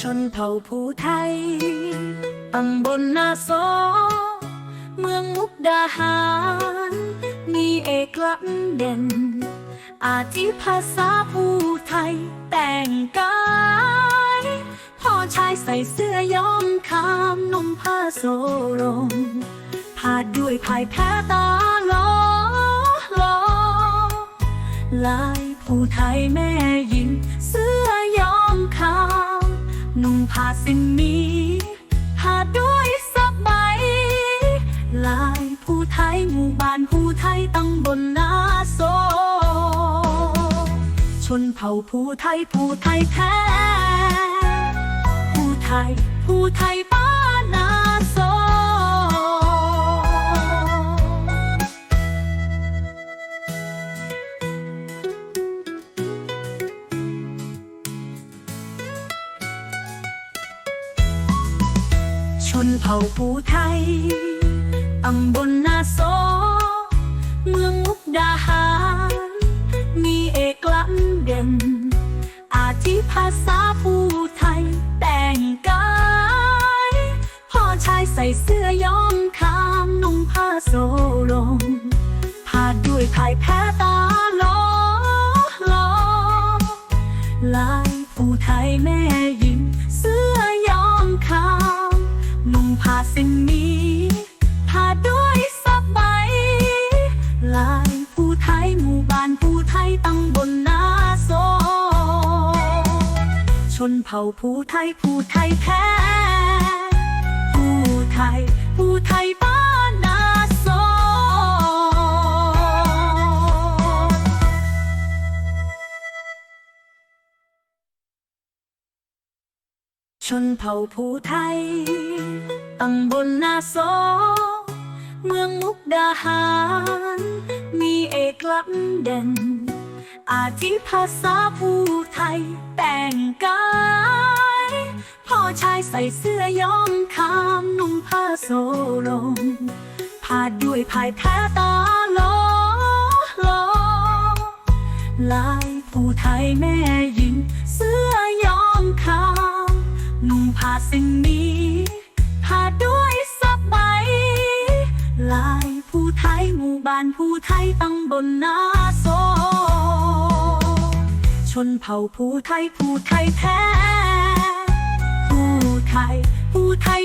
ชนเผ่าผู้ไทยตำบลนาโซ เมืองมุกดาหาร มีเอกลักษณ์เด่น อาทิภาษาผู้ไทยแต่งกายพ่อชายใส่เสื้อย้อมคามนุ่มผ้าโซรงผาดด้วยภายแพ้ตาล้อล้อลายผู้ไทยแม่หญิงเสื้อ นุ่งผ้าสิ้นนี้ผ้าด้วยสับใบลายผู้ไทยหมู่บ้านผู้ไทยตั้งบนนาโซ ชนเผ่าผู้ไทยผู้ไทยแท้ ผู้ไทยผู้ไทย ชนเผ่าผู้ไทยตำบลนาโซ เมืองมุกดาหาร มีเอกลักษณ์เด่น อาทิภาษาผู้ไทย แต่งกายพ่อชายใส่เสื้อย้อมคามนุ่งผ้าโซรงผาดด้วยภายแพ้ตาล้อล้อลายผู้ไทยแม่หญิงเสื้อย้อมขาว ผ้าสิ้นนี้ผ้าด้วยสบใบลายผู้ไทยหมู่บ้านผู้ไทยตั้งบนนาโซ ชนเผ่าผู้ไทยผู้ไทยแท้ผู้ไทยผู้ไทยบ้านนาโซ ชนเผ่าผู้ไทย ตั้งบนนาโซ เมืองมุกดาหาร มีเอกลักษณ์เด่น อาทิภาษาผู้ไทยแต่งกายพ่อชายใส่เสื้อย้อมคามนุ่งผ้าโซรงผาดด้วยภายแพ้ตาล้อล้อลายผู้ไทยแม่หญิง เสื้อย้อมขาวนุ่งผ้าสิ้นนี้านผู้ไทยตั้งบนนาโซ ชนเผ่าผู้ไทยผู้ไทยแท้ ผู้ไทยผู้ไทย